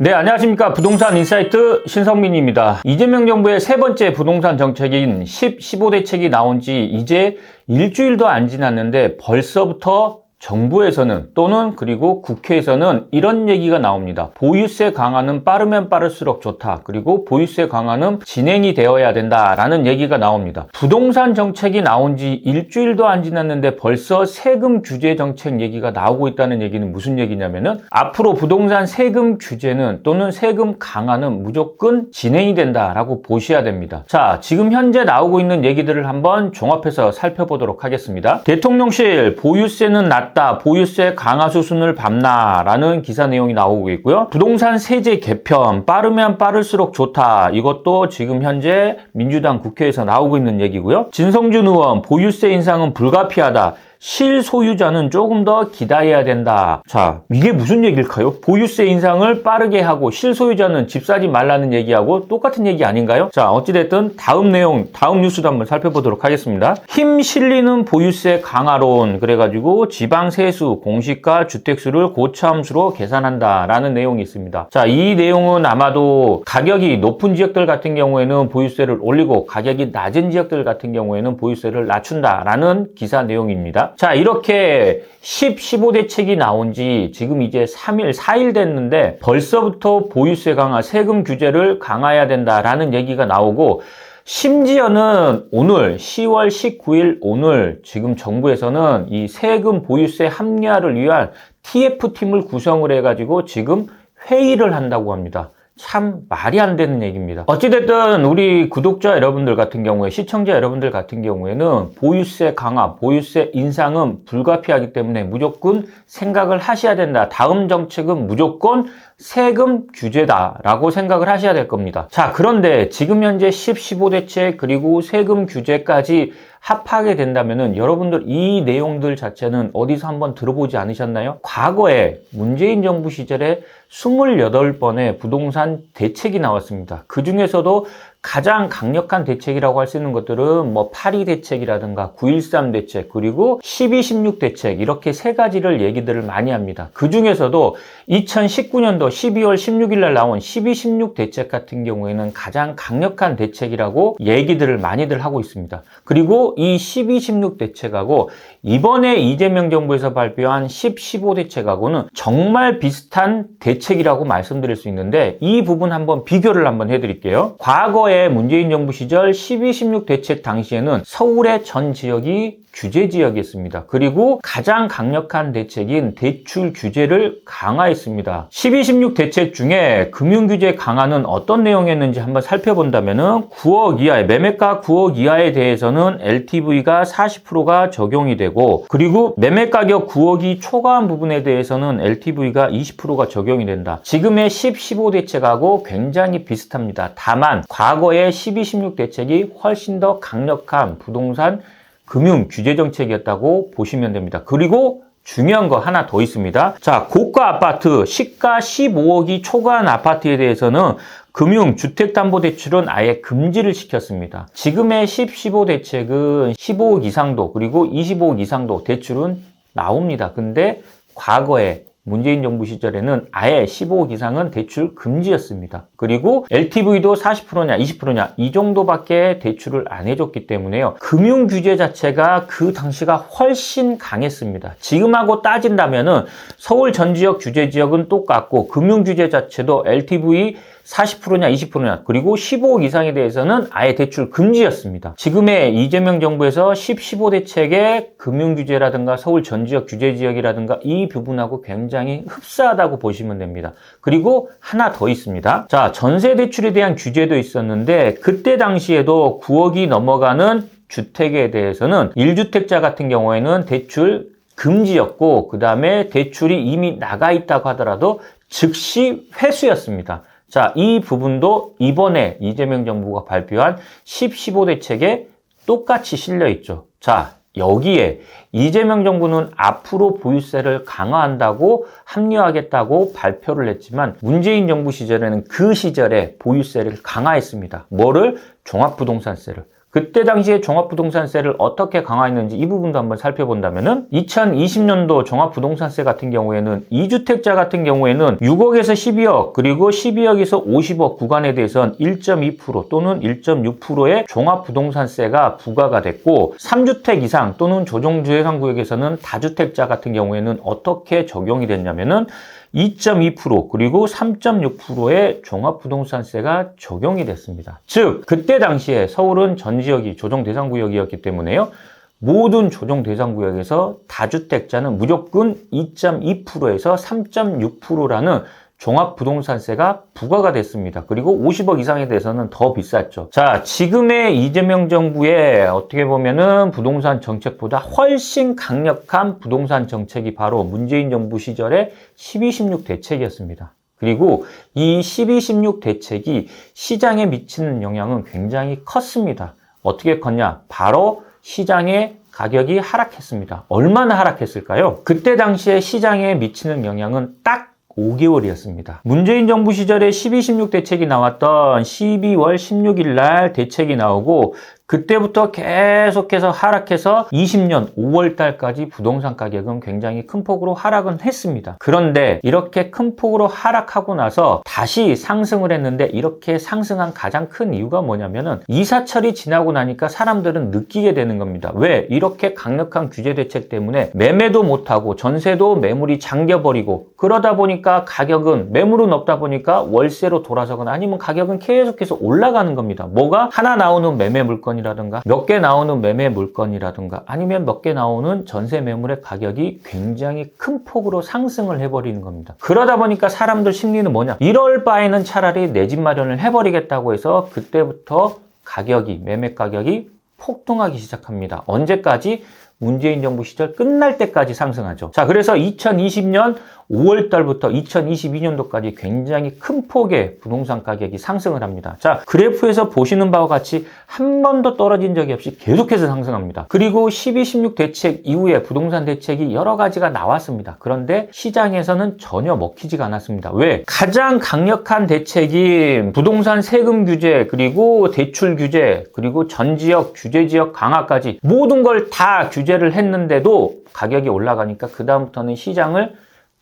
네, 안녕하십니까. 부동산 인사이트 신성민입니다. 이재명 정부의 세 번째 부동산 정책인 10, 15대책이 나온 지 이제 일주일도 안 지났는데 벌써부터 정부에서는 또는 그리고 국회에서는 이런 얘기가 나옵니다. 보유세 강화는 빠르면 빠를수록 좋다. 그리고 보유세 강화는 진행이 되어야 된다라는 얘기가 나옵니다. 부동산 정책이 나온 지 일주일도 안 지났는데 벌써 세금 규제 정책 얘기가 나오고 있다는 얘기는 무슨 얘기냐면은 앞으로 부동산 세금 규제는 또는 세금 강화는 무조건 진행이 된다라고 보셔야 됩니다. 자, 지금 현재 나오고 있는 얘기들을 한번 종합해서 살펴보도록 하겠습니다. 대통령실 보유세는 낮 다. 보유세 강화 수순을 밟나라는 기사 내용이 나오고 있고요. 부동산 세제 개편 빠르면 빠를수록 좋다. 이것도 지금 현재 민주당 국회에서 나오고 있는 얘기고요. 진성준 의원 보유세 인상은 불가피하다. 실소유자는 조금 더 기다려야 된다. 자, 이게 무슨 얘기일까요? 보유세 인상을 빠르게 하고 실소유자는 집 사지 말라는 얘기하고 똑같은 얘기 아닌가요? 자, 어찌됐든 다음 내용, 다음 뉴스도 한번 살펴보도록 하겠습니다. 힘 실리는 보유세 강화론. 그래가지고 지방 세수, 공시가, 주택수를 고차함수로 계산한다라는 내용이 있습니다. 자, 이 내용은 아마도 가격이 높은 지역들 같은 경우에는 보유세를 올리고 가격이 낮은 지역들 같은 경우에는 보유세를 낮춘다라는 기사 내용입니다. 자, 이렇게 10, 15대 책이 나온 지 지금 이제 3일, 4일 됐는데 벌써부터 보유세 강화, 세금 규제를 강화해야 된다라는 얘기가 나오고 심지어는 오늘 10월 19일 오늘 지금 정부에서는 이 세금 보유세 합리화를 위한 TF팀을 구성을 해가지고 지금 회의를 한다고 합니다. 참 말이 안 되는 얘기입니다. 어찌됐든 우리 구독자 여러분들 같은 경우에 시청자 여러분들 같은 경우에는 보유세 강화, 보유세 인상은 불가피하기 때문에 무조건 생각을 하셔야 된다. 다음 정책은 무조건 세금 규제다라고 생각을 하셔야 될 겁니다. 자, 그런데 지금 현재 10, 15대책 그리고 세금 규제까지 합하게 된다면은 여러분들 이 내용들 자체는 어디서 한번 들어보지 않으셨나요? 과거에 문재인 정부 시절에 28번의 부동산 대책이 나왔습니다. 그 중에서도 가장 강력한 대책이라고 할 수 있는 것들은 뭐8.2 대책이라든가 9.13 대책 그리고 12.16 대책 이렇게 세 가지를 얘기들을 많이 합니다. 그 중에서도 2019년도 12월 16일 날 나온 12.16 대책 같은 경우에는 가장 강력한 대책이라고 얘기들을 많이들 하고 있습니다. 그리고 이 12.16 대책하고 이번에 이재명 정부에서 발표한 10, 15 대책하고는 정말 비슷한 대책이라고 말씀드릴 수 있는데 이 부분 한번 비교를 한번 해드릴게요. 과거 에 문재인 정부 시절 12, 16 대책 당시에는 서울의 전 지역이 규제 지역이었습니다. 그리고 가장 강력한 대책인 대출 규제를 강화했습니다. 12, 16 대책 중에 금융 규제 강화는 어떤 내용이었는지 한번 살펴본다면 9억 이하의 매매가 9억 이하에 대해서는 LTV가 40%가 적용이 되고 그리고 매매 가격 9억이 초과한 부분에 대해서는 LTV가 20%가 적용이 된다. 지금의 10, 15 대책하고 굉장히 비슷합니다. 다만 과거 의 12, 16 대책이 훨씬 더 강력한 부동산 금융 규제 정책이었다고 보시면 됩니다. 그리고 중요한 거 하나 더 있습니다. 자, 고가 아파트, 시가 15억이 초과한 아파트에 대해서는 금융 주택담보대출은 아예 금지를 시켰습니다. 지금의 10, 15 대책은 15억 이상도 그리고 25억 이상도 대출은 나옵니다. 근데 과거에 문재인 정부 시절에는 아예 15억 이상은 대출 금지였습니다. 그리고 LTV도 40%냐 20%냐 이 정도밖에 대출을 안 해줬기 때문에요. 금융 규제 자체가 그 당시가 훨씬 강했습니다. 지금하고 따진다면은 서울 전 지역 규제 지역은 똑같고 금융 규제 자체도 LTV 40%냐 20%냐 그리고 15억 이상에 대해서는 아예 대출 금지였습니다. 지금의 이재명 정부에서 10, 15 대책의 금융 규제라든가 서울 전 지역 규제 지역이라든가 이 부분하고 굉장히 흡사하다고 보시면 됩니다. 그리고 하나 더 있습니다. 자, 전세 대출에 대한 규제도 있었는데 그때 당시에도 9억이 넘어가는 주택에 대해서는 1주택자 같은 경우에는 대출 금지였고 그 다음에 대출이 이미 나가 있다고 하더라도 즉시 회수였습니다. 자, 이 부분도 이번에 이재명 정부가 발표한 10, 15 대책에 똑같이 실려 있죠. 자, 여기에 이재명 정부는 앞으로 보유세를 강화한다고 합리화하겠다고 발표를 했지만 문재인 정부 시절에는 그 시절에 보유세를 강화했습니다. 뭐를? 종합부동산세를. 그때 당시에 종합부동산세를 어떻게 강화했는지 이 부분도 한번 살펴본다면은 2020년도 종합부동산세 같은 경우에는 2주택자 같은 경우에는 6억에서 12억 그리고 12억에서 50억 구간에 대해서는 1.2% 또는 1.6%의 종합부동산세가 부과가 됐고 3주택 이상 또는 조정주회상 구역에서는 다주택자 같은 경우에는 어떻게 적용이 됐냐면은 2.2% 그리고 3.6%의 종합부동산세가 적용이 됐습니다. 즉 그때 당시에 서울은 전 지역이 조정 대상 구역이었기 때문에요. 모든 조정 대상 구역에서 다주택자는 무조건 2.2%에서 3.6%라는 종합부동산세가 부과가 됐습니다. 그리고 50억 이상에 대해서는 더 비쌌죠. 자, 지금의 이재명 정부의 어떻게 보면은 부동산 정책보다 훨씬 강력한 부동산 정책이 바로 문재인 정부 시절의 12.16 대책이었습니다. 그리고 이 12.16 대책이 시장에 미치는 영향은 굉장히 컸습니다. 어떻게 컸냐? 바로 시장의 가격이 하락했습니다. 얼마나 하락했을까요? 그때 당시에 시장에 미치는 영향은 딱 5개월이었습니다. 문재인 정부 시절에 12.16 대책이 나왔던 12월 16일 날 대책이 나오고 그때부터 계속해서 하락해서 20년 5월 달까지 부동산 가격은 굉장히 큰 폭으로 하락은 했습니다. 그런데 이렇게 큰 폭으로 하락하고 나서 다시 상승을 했는데 이렇게 상승한 가장 큰 이유가 뭐냐면은 이사철이 지나고 나니까 사람들은 느끼게 되는 겁니다. 왜? 이렇게 강력한 규제 대책 때문에 매매도 못하고 전세도 매물이 잠겨버리고 그러다 보니까 가격은 매물은 없다 보니까 월세로 돌아서거나 아니면 가격은 계속해서 올라가는 겁니다. 뭐가 하나 나오는 매매 물건 물건이라든가 몇 개 나오는 매매 물건이라든가 아니면 몇 개 나오는 전세 매물의 가격이 굉장히 큰 폭으로 상승을 해버리는 겁니다. 그러다 보니까 사람들 심리는 뭐냐? 이럴 바에는 차라리 내 집 마련을 해버리겠다고 해서 그때부터 가격이 매매 가격이 폭등하기 시작합니다. 언제까지? 문재인 정부 시절 끝날 때까지 상승하죠. 자, 그래서 2020년 5월 달부터 2022년도까지 굉장히 큰 폭의 부동산 가격이 상승을 합니다. 자, 그래프에서 보시는 바와 같이 한 번도 떨어진 적이 없이 계속해서 상승합니다. 그리고 12, 16 대책 이후에 부동산 대책이 여러 가지가 나왔습니다. 그런데 시장에서는 전혀 먹히지가 않았습니다. 왜? 가장 강력한 대책인 부동산 세금 규제, 그리고 대출 규제, 그리고 전 지역, 규제 지역 강화까지 모든 걸 다 규제를 했는데도 가격이 올라가니까 그다음부터는 시장을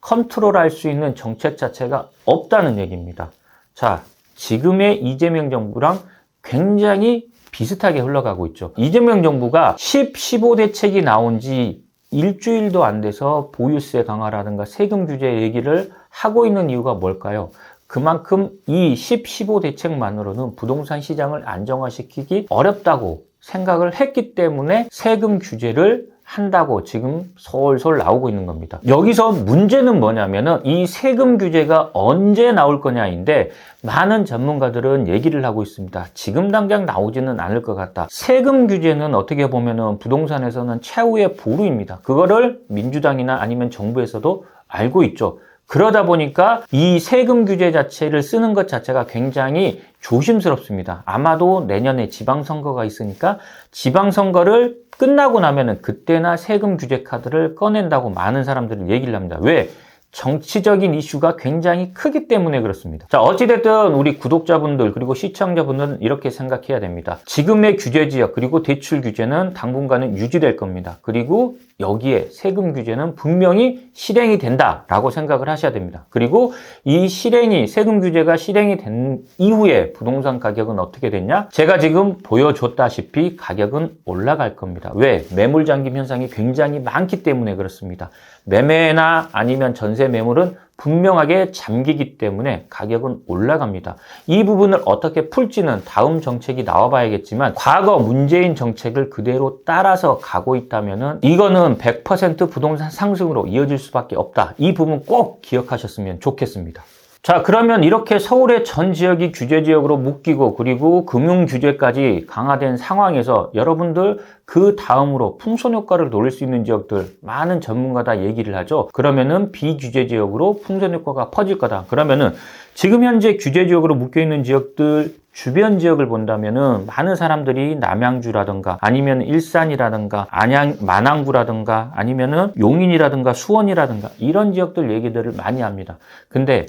컨트롤할 수 있는 정책 자체가 없다는 얘기입니다. 자, 지금의 이재명 정부랑 굉장히 비슷하게 흘러가고 있죠. 이재명 정부가 10, 15 대책이 나온 지 일주일도 안 돼서 보유세 강화라든가 세금 규제 얘기를 하고 있는 이유가 뭘까요? 그만큼 이 10, 15 대책만으로는 부동산 시장을 안정화시키기 어렵다고 생각을 했기 때문에 세금 규제를 한다고 지금 솔솔 나오고 있는 겁니다. 여기서 문제는 뭐냐면은 이 세금 규제가 언제 나올 거냐인데 많은 전문가들은 얘기를 하고 있습니다. 지금 당장 나오지는 않을 것 같다. 세금 규제는 어떻게 보면은 부동산에서는 최후의 보루입니다. 그거를 민주당이나 아니면 정부에서도 알고 있죠. 그러다 보니까 이 세금 규제 자체를 쓰는 것 자체가 굉장히 조심스럽습니다. 아마도 내년에 지방선거가 있으니까 지방선거를 끝나고 나면은 그때나 세금 규제 카드를 꺼낸다고 많은 사람들이 얘기를 합니다. 왜? 정치적인 이슈가 굉장히 크기 때문에 그렇습니다. 자, 어찌됐든 우리 구독자분들 그리고 시청자분들은 이렇게 생각해야 됩니다. 지금의 규제 지역 그리고 대출 규제는 당분간은 유지될 겁니다. 그리고 여기에 세금 규제는 분명히 실행이 된다라고 생각을 하셔야 됩니다. 그리고 이 실행이 세금 규제가 실행이 된 이후에 부동산 가격은 어떻게 됐냐? 제가 지금 보여줬다시피 가격은 올라갈 겁니다. 왜? 매물 잠김 현상이 굉장히 많기 때문에 그렇습니다. 매매나 아니면 전세 매물은 분명하게 잠기기 때문에 가격은 올라갑니다. 이 부분을 어떻게 풀지는 다음 정책이 나와봐야겠지만 과거 문재인 정책을 그대로 따라서 가고 있다면 이거는 100% 부동산 상승으로 이어질 수밖에 없다. 이 부분 꼭 기억하셨으면 좋겠습니다. 자, 그러면 이렇게 서울의 전 지역이 규제 지역으로 묶이고 그리고 금융 규제까지 강화된 상황에서 여러분들 그 다음으로 풍선 효과를 노릴 수 있는 지역들 많은 전문가 다 얘기를 하죠. 그러면은 비규제 지역으로 풍선 효과가 퍼질 거다. 그러면은 지금 현재 규제 지역으로 묶여 있는 지역들 주변 지역을 본다면은 많은 사람들이 남양주라든가 아니면 일산이라든가 안양 만항구라든가 아니면은 용인이라든가 수원이라든가 이런 지역들 얘기들을 많이 합니다. 근데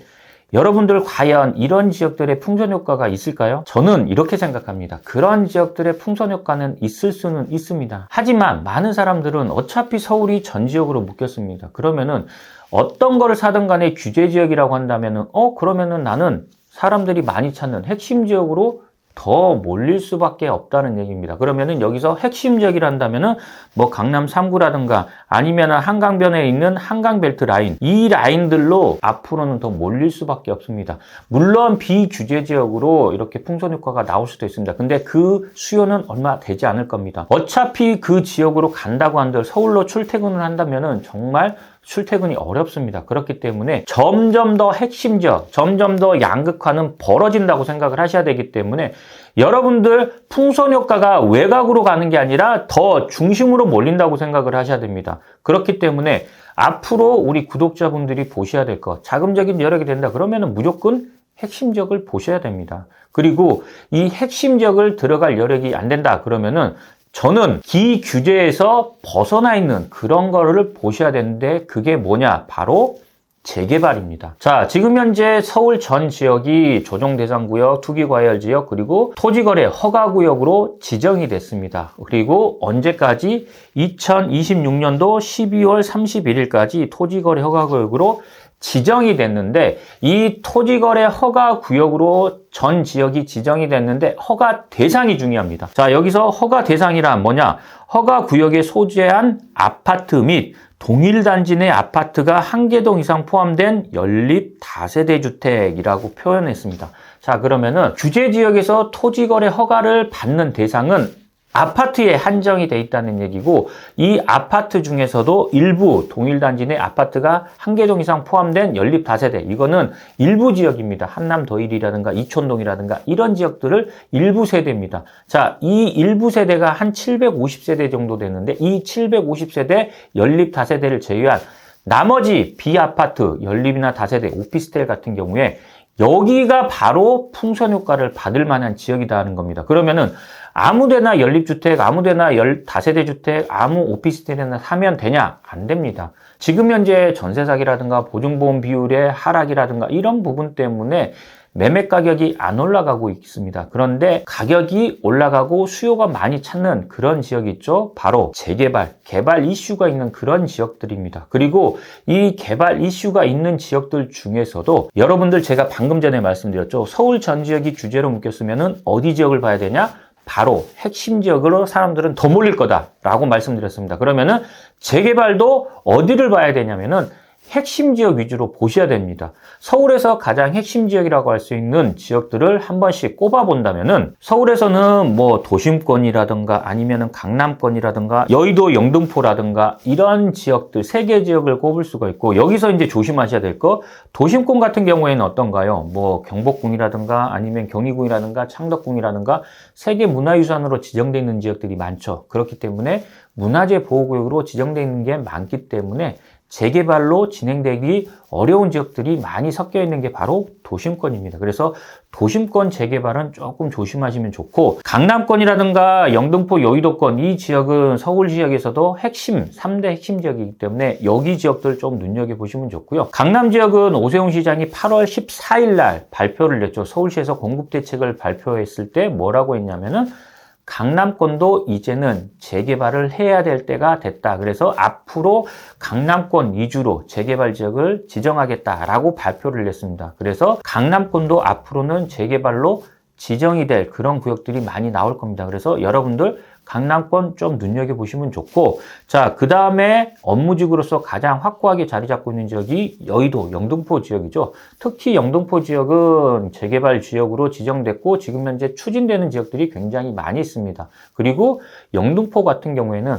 여러분들 과연 이런 지역들의 풍선 효과가 있을까요? 저는 이렇게 생각합니다. 그런 지역들의 풍선 효과는 있을 수는 있습니다. 하지만 많은 사람들은 어차피 서울이 전 지역으로 묶였습니다. 그러면은 어떤 거를 사든 간에 규제 지역이라고 한다면은 어 그러면은 나는 사람들이 많이 찾는 핵심 지역으로 더 몰릴 수밖에 없다는 얘기입니다. 그러면은 여기서 핵심 지역이란다면은 뭐 강남 3구라든가 아니면 한강변에 있는 한강벨트 라인 이 라인들로 앞으로는 더 몰릴 수밖에 없습니다. 물론 비규제 지역으로 이렇게 풍선 효과가 나올 수도 있습니다. 근데 그 수요는 얼마 되지 않을 겁니다. 어차피 그 지역으로 간다고 한들 서울로 출퇴근을 한다면은 정말 출퇴근이 어렵습니다. 그렇기 때문에 점점 더 핵심 지역, 점점 더 양극화는 벌어진다고 생각을 하셔야 되기 때문에 여러분들 풍선 효과가 외곽으로 가는 게 아니라 더 중심으로 몰린다고 생각을 하셔야 됩니다. 그렇기 때문에 앞으로 우리 구독자분들이 보셔야 될 것, 자금적인 여력이 된다 그러면은 무조건 핵심 지역을 보셔야 됩니다. 그리고 이 핵심 지역을 들어갈 여력이 안 된다 그러면은 저는 기규제에서 벗어나 있는 그런 거를 보셔야 되는데 그게 뭐냐? 바로 재개발입니다. 자, 지금 현재 서울 전 지역이 조정대상구역, 투기과열지역, 그리고 토지거래 허가구역으로 지정이 됐습니다. 그리고 언제까지? 2026년도 12월 31일까지 토지거래 허가구역으로 지정이 됐는데 이 토지거래 허가 구역으로 전 지역이 지정이 됐는데 허가 대상이 중요합니다. 자 여기서 허가 대상이란 뭐냐? 허가 구역에 소재한 아파트 및 동일 단지 내 아파트가 한 개동 이상 포함된 연립 다세대 주택이라고 표현했습니다. 자 그러면은 규제 지역에서 토지거래 허가를 받는 대상은 아파트에 한정이 돼 있다는 얘기고 이 아파트 중에서도 일부 동일 단지 내 아파트가 한개동 이상 포함된 연립 다세대 이거는 일부 지역입니다. 한남 더일이라든가 이촌동이라든가 이런 지역들을 일부 세대입니다. 자, 이 일부 세대가 한 750세대 정도 되는데 이 750세대 연립 다세대를 제외한 나머지 비아파트, 연립이나 다세대, 오피스텔 같은 경우에 여기가 바로 풍선 효과를 받을 만한 지역이다 하는 겁니다. 그러면은 아무데나 연립주택, 아무데나 열, 다세대 주택, 아무 오피스텔이나 사면 되냐? 안 됩니다. 지금 현재 전세 사기라든가 보증보험 비율의 하락이라든가 이런 부분 때문에 매매 가격이 안 올라가고 있습니다. 그런데 가격이 올라가고 수요가 많이 찾는 그런 지역이 있죠. 바로 재개발, 개발 이슈가 있는 그런 지역들입니다. 그리고 이 개발 이슈가 있는 지역들 중에서도 여러분들 제가 방금 전에 말씀드렸죠. 서울 전 지역이 규제로 묶였으면 어디 지역을 봐야 되냐? 바로 핵심 지역으로 사람들은 더 몰릴 거다라고 말씀드렸습니다. 그러면은 재개발도 어디를 봐야 되냐면은 핵심 지역 위주로 보셔야 됩니다. 서울에서 가장 핵심 지역이라고 할 수 있는 지역들을 한 번씩 꼽아 본다면은 서울에서는 뭐 도심권이라든가 아니면은 강남권이라든가 여의도 영등포라든가 이런 지역들 세 개 지역을 꼽을 수가 있고 여기서 이제 조심하셔야 될 거 도심권 같은 경우에는 어떤가요? 뭐 경복궁이라든가 아니면 경희궁이라든가 창덕궁이라든가 세계 문화유산으로 지정되어 있는 지역들이 많죠. 그렇기 때문에 문화재 보호구역으로 지정되어 있는 게 많기 때문에 재개발로 진행되기 어려운 지역들이 많이 섞여 있는 게 바로 도심권입니다. 그래서 도심권 재개발은 조금 조심하시면 좋고 강남권이라든가 영등포 여의도권 이 지역은 서울 지역에서도 핵심 3대 핵심 지역이기 때문에 여기 지역들 좀 눈여겨보시면 좋고요. 강남 지역은 오세훈 시장이 8월 14일 날 발표를 냈죠. 서울시에서 공급 대책을 발표했을 때 뭐라고 했냐면은 강남권도 이제는 재개발을 해야 될 때가 됐다. 그래서 앞으로 강남권 위주로 재개발 지역을 지정하겠다라고 발표를 냈습니다. 그래서 강남권도 앞으로는 재개발로 지정이 될 그런 구역들이 많이 나올 겁니다. 그래서 여러분들 강남권 좀 눈여겨보시면 좋고 자 그 다음에 업무직으로서 가장 확고하게 자리 잡고 있는 지역이 여의도 영등포 지역이죠. 특히 영등포 지역은 재개발 지역으로 지정됐고 지금 현재 추진되는 지역들이 굉장히 많이 있습니다. 그리고 영등포 같은 경우에는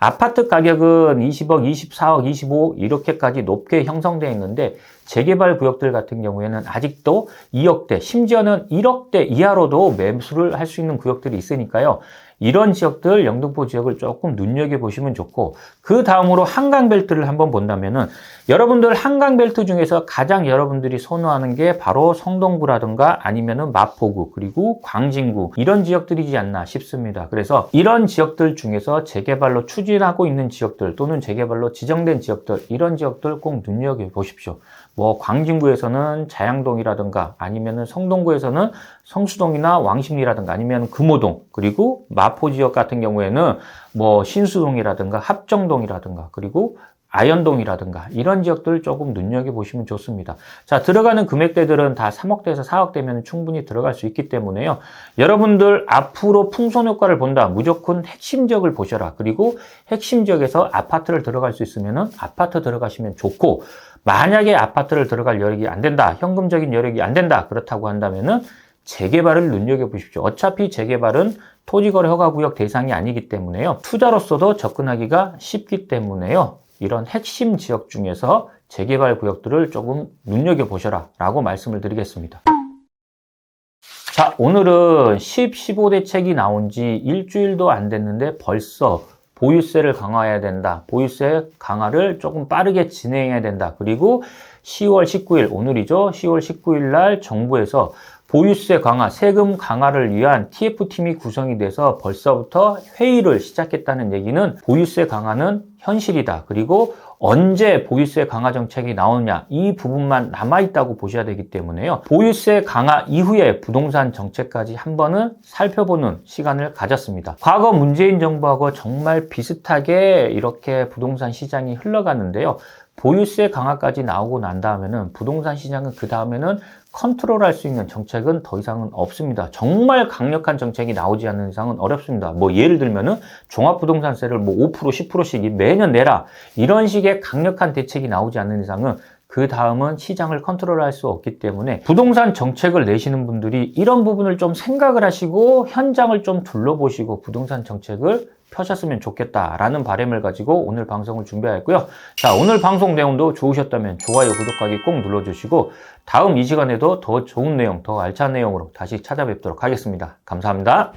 아파트 가격은 20억, 24억, 25억 이렇게까지 높게 형성되어 있는데 재개발 구역들 같은 경우에는 아직도 2억대, 심지어는 1억대 이하로도 매수를 할 수 있는 구역들이 있으니까요. 이런 지역들 영등포 지역을 조금 눈여겨보시면 좋고 그 다음으로 한강벨트를 한번 본다면은 여러분들 한강벨트 중에서 가장 여러분들이 선호하는 게 바로 성동구라든가 아니면은 마포구 그리고 광진구 이런 지역들이지 않나 싶습니다. 그래서 이런 지역들 중에서 재개발로 추진하고 있는 지역들 또는 재개발로 지정된 지역들 이런 지역들 꼭 눈여겨보십시오. 뭐 광진구에서는 자양동이라든가 아니면은 성동구에서는 성수동이나 왕십리라든가 아니면 금호동 그리고 마포 지역 같은 경우에는 뭐 신수동이라든가 합정동이라든가 그리고 아현동이라든가 이런 지역들 조금 눈여겨보시면 좋습니다. 자, 들어가는 금액대들은 다 3억대에서 4억대면 충분히 들어갈 수 있기 때문에요. 여러분들 앞으로 풍선 효과를 본다. 무조건 핵심 지역을 보셔라. 그리고 핵심 지역에서 아파트를 들어갈 수 있으면 아파트 들어가시면 좋고 만약에 아파트를 들어갈 여력이 안 된다. 현금적인 여력이 안 된다. 그렇다고 한다면은 재개발을 눈여겨보십시오. 어차피 재개발은 토지거래 허가구역 대상이 아니기 때문에요. 투자로서도 접근하기가 쉽기 때문에요. 이런 핵심 지역 중에서 재개발 구역들을 조금 눈여겨보셔라 라고 말씀을 드리겠습니다. 자, 오늘은 10, 15대 책이 나온 지 일주일도 안 됐는데 벌써 보유세를 강화해야 된다. 보유세 강화를 조금 빠르게 진행해야 된다. 그리고 10월 19일, 오늘이죠. 10월 19일 날 정부에서 보유세 강화, 세금 강화를 위한 TF팀이 구성이 돼서 벌써부터 회의를 시작했다는 얘기는 보유세 강화는 현실이다. 그리고 언제 보유세 강화 정책이 나오느냐 이 부분만 남아있다고 보셔야 되기 때문에요. 보유세 강화 이후에 부동산 정책까지 한 번은 살펴보는 시간을 가졌습니다. 과거 문재인 정부하고 정말 비슷하게 이렇게 부동산 시장이 흘러가는데요. 보유세 강화까지 나오고 난 다음에는 부동산 시장은 그 다음에는 컨트롤할 수 있는 정책은 더 이상은 없습니다. 정말 강력한 정책이 나오지 않는 이상은 어렵습니다. 뭐 예를 들면은 종합부동산세를 뭐 5% 10%씩 매년 내라 이런 식의 강력한 대책이 나오지 않는 이상은 그 다음은 시장을 컨트롤할 수 없기 때문에 부동산 정책을 내시는 분들이 이런 부분을 좀 생각을 하시고 현장을 좀 둘러보시고 부동산 정책을 펴셨으면 좋겠다라는 바람을 가지고 오늘 방송을 준비하였고요. 자, 오늘 방송 내용도 좋으셨다면 좋아요, 구독하기 꼭 눌러주시고 다음 이 시간에도 더 좋은 내용, 더 알찬 내용으로 다시 찾아뵙도록 하겠습니다. 감사합니다.